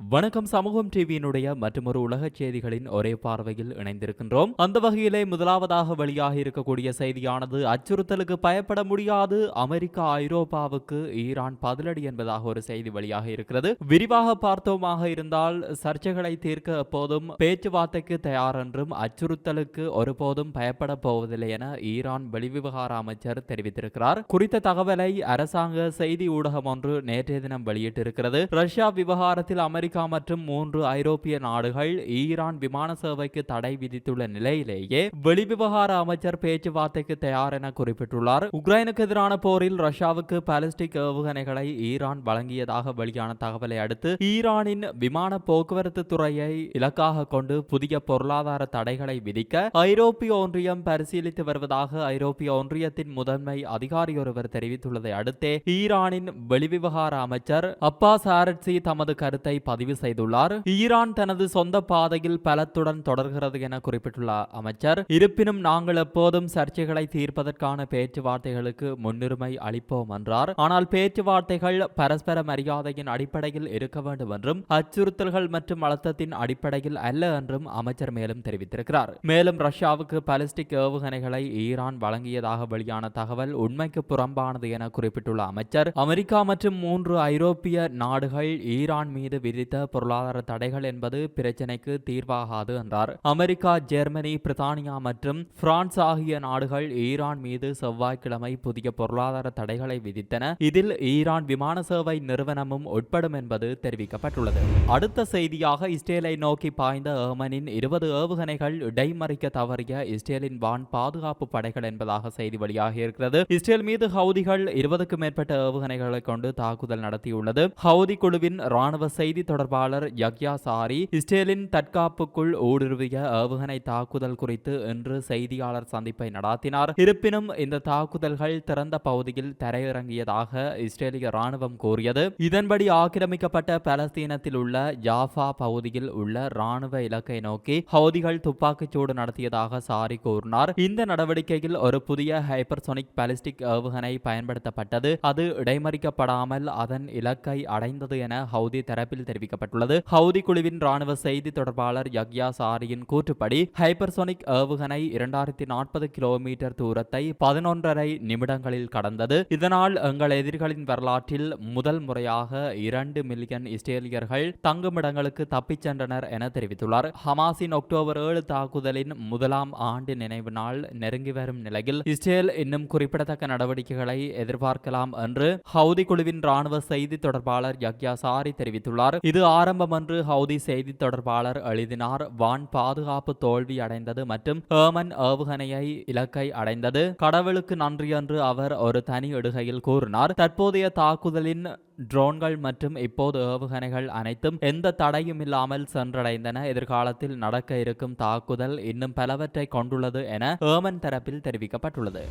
வணக்கம் சமூகம் டிவியினுடைய மற்றொரு உலக செய்திகளின் ஒரே பார்வையில் இணைந்திருக்கின்றோம். அந்த வகையிலே முதலாவதாக வெளியாக இருக்கக்கூடிய செய்தியானது அச்சுறுத்தலுக்கு பயப்பட முடியாது அமெரிக்கா ஐரோப்பாவுக்கு ஈரான் பதிலடி என்பதாக ஒரு செய்தி வெளியாக இருக்கிறது. விரிவாக பார்த்தோமாக இருந்தால் சர்ச்சைகளை தீர்க்க எப்போதும் பேச்சுவார்த்தைக்கு தயார் என்றும் அச்சுறுத்தலுக்கு ஒருபோதும் பயப்பட போவதில்லை என ஈரான் வெளிவிவகார அமைச்சர் தெரிவித்திருக்கிறார். குறித்த தகவலை அரசாங்க செய்தி ஊடகம் ஒன்று நேற்றைய தினம் வெளியிட்டிருக்கிறது. ரஷ்யா விவகாரத்தில் அமெரிக்க அமெரிக்கா மற்றும் மூன்று ஐரோப்பிய நாடுகள் ஈரான் விமான சேவைக்கு தடை விதித்துள்ள நிலையிலேயே வெளிவிவகார அமைச்சர் பேச்சுவார்த்தைக்கு தயார் என குறிப்பிட்டுள்ளார். உக்ரைனுக்கு எதிரான போரில் ரஷ்யாவுக்கு பாலிஸ்டிக் ஏவுகணைகளை ஈரான் வழங்கியதாக வெளியான தகவலை அடுத்து ஈரானின் விமான போக்குவரத்து துறையை இலக்காக கொண்டு புதிய பொருளாதார தடைகளை விதிக்க ஐரோப்பிய ஒன்றியம் பரிசீலித்து வருவதாக ஐரோப்பிய ஒன்றியத்தின் முதன்மை அதிகாரி ஒருவர் தெரிவித்துள்ளதை அடுத்தே ஈரானின் வெளிவிவகார அமைச்சர் அப்பா சாரட்சி தமது கருத்தை பதிவு செய்துள்ளார். ஈரான் தனது சொந்த பாதையில் பலத்துடன் தொடர்கிறது என குறிப்பிட்டுள்ள அமைச்சர் இருப்பினும் நாங்கள் எப்போதும் சர்ச்சைகளை தீர்ப்பதற்கான பேச்சுவார்த்தைகளுக்கு முன்னுரிமை அளிப்போம் என்றார். ஆனால் பேச்சுவார்த்தைகள் பரஸ்பர மரியாதையின் அடிப்படையில் இருக்க வேண்டும் என்றும் அச்சுறுத்தல்கள் மற்றும் அழுத்தத்தின் அடிப்படையில் அல்ல என்றும் அமைச்சர் மேலும் தெரிவித்திருக்கிறார். மேலும் ரஷ்யாவுக்கு பாலிஸ்டிக் ஏவுகணைகளை ஈரான் வழங்கியதாக வெளியான தகவல் உண்மைக்கு புறம்பானது என குறிப்பிட்டுள்ள அமைச்சர் அமெரிக்கா மற்றும் மூன்று ஐரோப்பிய நாடுகள் ஈரான் மீது விதித்த பொருளாதார தடைகள் என்பது பிரச்சினைக்கு தீர்வாகாது என்றார். அமெரிக்கா ஜெர்மனி பிரித்தானியா மற்றும் பிரான்ஸ் ஆகிய நாடுகள் ஈரான் மீது செவ்வாய்க்கிழமை புதிய பொருளாதார தடைகளை விதித்தன. இதில் ஈரான் விமான சேவை நிறுவனமும் உட்படும் என்பது தெரிவிக்கப்பட்டுள்ளது. அடுத்த செய்தியாக இஸ்ரேலை நோக்கி பாய்ந்த ஏமனின் இருபது ஏவுகணைகள் இடைமறிக்க தவறிய இஸ்ரேலின் வான் பாதுகாப்பு படைகள் என்பதாக செய்தி வெளியாக இருக்கிறது. இஸ்ரேல் மீது ஹவுதிகள் இருபதுக்கும் மேற்பட்ட ஏவுகணைகளை கொண்டு தாக்குதல் நடத்தியுள்ளது. ஹவுதி குழுவின் ராணுவ செய்தி தொடர்பாளர் யக்யா சாரி இஸ்ரேலின் தற்காப்புக்குள் ஊடுருவிய ஏவுகணை தாக்குதல் குறித்து இன்று செய்தியாளர் சந்திப்பை நடாத்தினார். இருப்பினும் இந்த தாக்குதல்கள் திறந்த பகுதியில் தரையிறங்கியதாக இஸ்ரேலிய ராணுவம் கூறியது. இதன்படி ஆக்கிரமிக்கப்பட்ட பலஸ்தீனத்தில் உள்ள ஜாஃபா பகுதியில் உள்ள ராணுவ இலக்கை நோக்கி ஹவுதிகள் துப்பாக்கிச்சூடு நடத்தியதாக சாரி கூறினார். இந்த நடவடிக்கையில் ஒரு புதிய ஹைப்பர்சோனிக் பாலிஸ்டிக் ஏவுகணை பயன்படுத்தப்பட்டது. அது இடைமறிக்கப்படாமல் அதன் இலக்கை அடைந்தது என ஹவுதி தரப்பில் தெரிவிக்கப்பட்டுள்ளது. ஹவுதி குழுவின் ராணுவ செய்தி தொடர்பாளர் யக்யா சாரியின் கூற்றுப்படி ஹைப்பர்சோனிக் ஏவுகணை இரண்டாயிரத்தி நாற்பது கிலோமீட்டர் தூரத்தை பதினொன்றரை நிமிடங்களில் கடந்தது. இதனால் எங்கள் எதிரிகளின் வரலாற்றில் முதல் முறையாக இரண்டு மில்லியன் இஸ்ரேலியர்கள் தங்குமிடங்களுக்கு தப்பிச் சென்றனர் என தெரிவித்துள்ளார். ஹமாஸின் அக்டோபர் ஏழு தாக்குதலின் முதலாம் ஆண்டு நினைவு நாள் நெருங்கி வரும் நிலையில் இஸ்ரேல் இன்னும் குறிப்பிடத்தக்க நடவடிக்கைகளை எதிர்பார்க்கலாம் என்று ஹவுதி குழுவின் ராணுவ செய்தி தொடர்பாளர் யக்யா சாரி தெரிவித்துள்ளார். இது ஆரம்பம் என்று ஹவுதி செய்தி தொடர்பாளர் எழுதினார். வான் பாதுகாப்பு தோல்வி அடைந்தது மற்றும் ஹேமன் ஏவுகணையை இலக்கை அடைந்தது. கடவுளுக்கு நன்றி என்று அவர் ஒரு தனி இடுகையில் கூறினார். தற்போதைய தாக்குதலின் ட்ரோன்கள் மற்றும் இப்போது ஏவுகணைகள் அனைத்தும் எந்த தடையும் இல்லாமல் சென்றடைந்தன. எதிர்காலத்தில் நடக்க இருக்கும் தாக்குதல் இன்னும் பலவற்றை கொண்டுள்ளது என ஏமன் தரப்பில் தெரிவிக்கப்பட்டுள்ளது.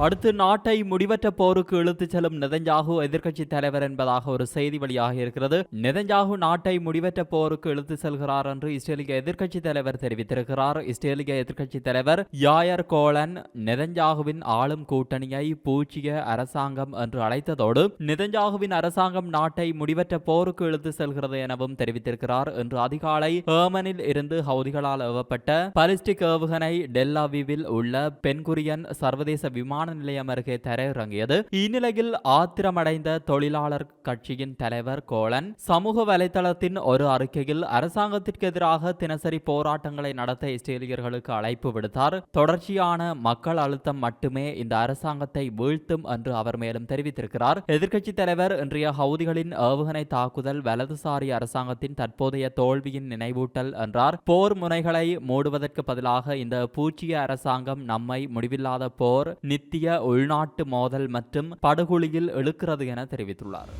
அடுத்து நாட்டை முடிவற்ற போருக்கு இழுத்துச் செல்லும் நெதஞ்சாகு எதிர்க்கட்சி தலைவர் என்பதாக ஒரு செய்தி வெளியாக இருக்கிறது. நெதஞ்சாகு நாட்டை முடிவற்ற போருக்கு இழுத்து செல்கிறார் என்று இஸ்ரேலிய எதிர்க்கட்சி தலைவர் தெரிவித்திருக்கிறார். இஸ்ரேலிய எதிர்க்கட்சி தலைவர் யாயர் கோலன் நெதஞ்சாகுவின் ஆளும் கூட்டணியை பூச்சிய அரசாங்கம் என்று அழைத்ததோடு நெதஞ்சாகுவின் அரசாங்கம் நாட்டை முடிவற்ற போருக்கு இழுத்து செல்கிறது எனவும் தெரிவித்திருக்கிறார் இன்று அதிகாலை ஏமனில் இருந்து ஹவுதிகளால் ஏவப்பட்ட பாலிஸ்டிக் ஏவுகணை டெல்லாவிவில் உள்ள பென்குரியன் சர்வதேச விமான நிலையம் அருகே தரையிறங்கியது. இந்நிலையில் ஆத்திரமடைந்த தொழிலாளர் கட்சியின் தலைவர் கோலன் சமூக வலைதளத்தின் ஒரு அறிக்கையில் அரசாங்கத்திற்கு எதிராக தினசரி போராட்டங்களை நடத்த இஸ்ரேலியர்களுக்கு அழைப்பு விடுத்தார் தொடர்ச்சியான மக்கள் அழுத்தம் மட்டுமே இந்த அரசாங்கத்தை வீழ்த்தும் என்று அவர் மேலும் தெரிவித்திருக்கிறார் எதிர்க்கட்சித் தலைவர் இன்றைய ஹவுதிகளின் ஏவுகணை தாக்குதல் வலதுசாரி அரசாங்கத்தின் தற்போதைய தோல்வியின் நினைவூட்டல் என்றார் போர் முனைகளை மூடுவதற்கு பதிலாக இந்த பூச்சிய அரசாங்கம் நம்மை முடிவில்லாத போர் நித்திய உள்நாட்டு மோதல் மற்றும் படுகொலியில் எழுக்கிறது என தெரிவித்துள்ளார்.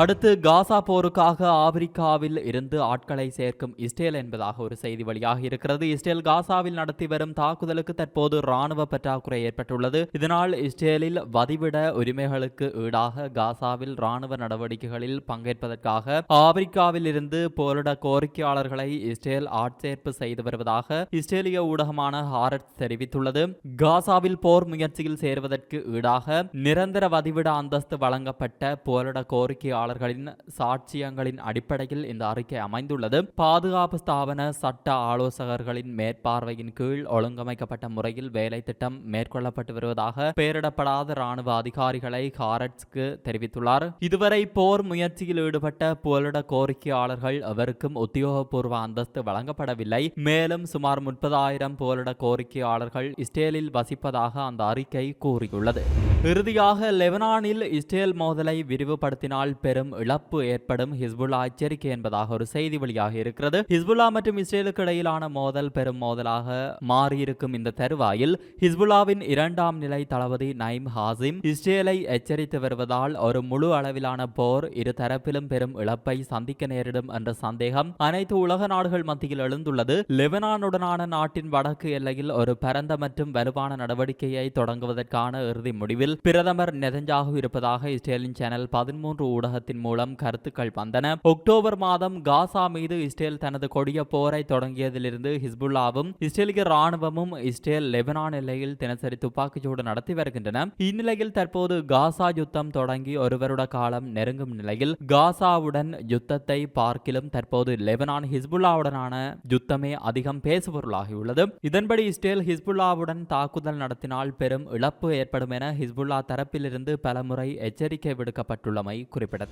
அடுத்து காசா போருக்காக ஆப்பிரிக்காவில் இருந்து ஆட்களை சேர்க்கும் இஸ்ரேல் என்பதாக ஒரு செய்தி வழியாக இருக்கிறது. இஸ்ரேல் காசாவில் நடத்தி வரும் தாக்குதலுக்கு தற்போது ராணுவ பற்றாக்குறை ஏற்பட்டுள்ளது. இதனால் இஸ்ரேலில் வதிவிட உரிமைகளுக்கு ஈடாக காசாவில் ராணுவ நடவடிக்கைகளில் பங்கேற்பதற்காக ஆப்பிரிக்காவில் இருந்து போரிட கோரிக்கையாளர்களை இஸ்ரேல் ஆட்சேர்ப்பு செய்து வருவதாக இஸ்ரேலிய ஊடகமான ஹாரட் தெரிவித்துள்ளது. காசாவில் போர் முயற்சியில் சேர்வதற்கு ஈடாக நிரந்தர வதிவிட அந்தஸ்து வழங்கப்பட்ட போரிட கோரிக்கையாளர் கோரிக்கையாளர்களின் சாட்சியங்களின் அடிப்படையில் இந்த அறிக்கை அமைந்துள்ளது. பாதுகாப்பு ஸ்தாபன சட்ட ஆலோசகர்களின் மேற்பார்வையின் கீழ் ஒழுங்கமைக்கப்பட்ட முறையில் வேலை திட்டம் மேற்கொள்ளப்பட்டு வருவதாக பெயரிடப்படாத ராணுவ அதிகாரிகளை ஹாரட்ஸ்க்கு தெரிவித்துள்ளார். இதுவரை போர் முயற்சியில் ஈடுபட்ட புகலிட கோரிக்கையாளர்கள் எவருக்கும் உத்தியோகபூர்வ அந்தஸ்து வழங்கப்படவில்லை. மேலும் சுமார் முப்பதாயிரம் புகலிட கோரிக்கையாளர்கள் இஸ்ரேலில் வசிப்பதாக அந்த அறிக்கை கூறியுள்ளது. இறுதியாக லெபனானில் இஸ்ரேல் மோதலை விரிவுபடுத்தினால் பெரும் இழப்பு ஏற்படும் ஹிஸ்புல்லா எச்சரிக்கை என்பதாக ஒரு செய்தி வெளியாக இருக்கிறது. ஹிஸ்புல்லா மற்றும் இஸ்ரேலுக்கு இடையிலான மோதல் பெரும் மோதலாக மாறியிருக்கும் இந்த தருவாயில் ஹிஸ்புல்லாவின் இரண்டாம் நிலை தளபதி நைம் ஹாசிம் இஸ்ரேலை எச்சரித்து வருவதால் ஒரு முழு அளவிலான போர் இரு தரப்பிலும் பெரும் இழப்பை சந்திக்க நேரிடும் என்ற சந்தேகம் அனைத்து உலக நாடுகள் மத்தியில் எழுந்துள்ளது. லெபனானுடனான நாட்டின் வடக்கு எல்லையில் ஒரு பரந்த மற்றும் வலுவான நடவடிக்கையை தொடங்குவதற்கான இறுதி முடிவில் பிரதமர் நெதஞ்சாகு இருப்பதாக இஸ்ரேலின் சேனல் பதிமூன்று ஊடகத்தின் மூலம் கருத்துக்கள் வந்தன. அக்டோபர் மாதம் காசா மீது இஸ்ரேல் தனது கொடிய போரை தொடங்கியதிலிருந்து ஹிஸ்புல்லாவும் இஸ்ரேலிய ராணுவமும் இஸ்ரேல் லெபனான் எல்லையில் தினசரி துப்பாக்கிச்சூடு நடத்தி வருகின்றன. இந்நிலையில் தற்போது காசா யுத்தம் தொடங்கி ஒரு வருட காலம் நெருங்கும் நிலையில் காசாவுடன் யுத்தத்தை பார்க்கிலும் தற்போது லெபனான் ஹிஸ்புல்லாவுடனான யுத்தமே அதிகம் பேசுபொருளாகியுள்ளது. இதன்படி இஸ்ரேல் ஹிஸ்புல்லாவுடன் தாக்குதல் நடத்தினால் பெரும் இழப்பு ஏற்படும் என ஹிஸ்புல்லா தரப்பிலிருந்து பலமுறை எச்சரிக்கை விடுக்கப்பட்டுள்ளமை குறிப்பிடத்தக்கது.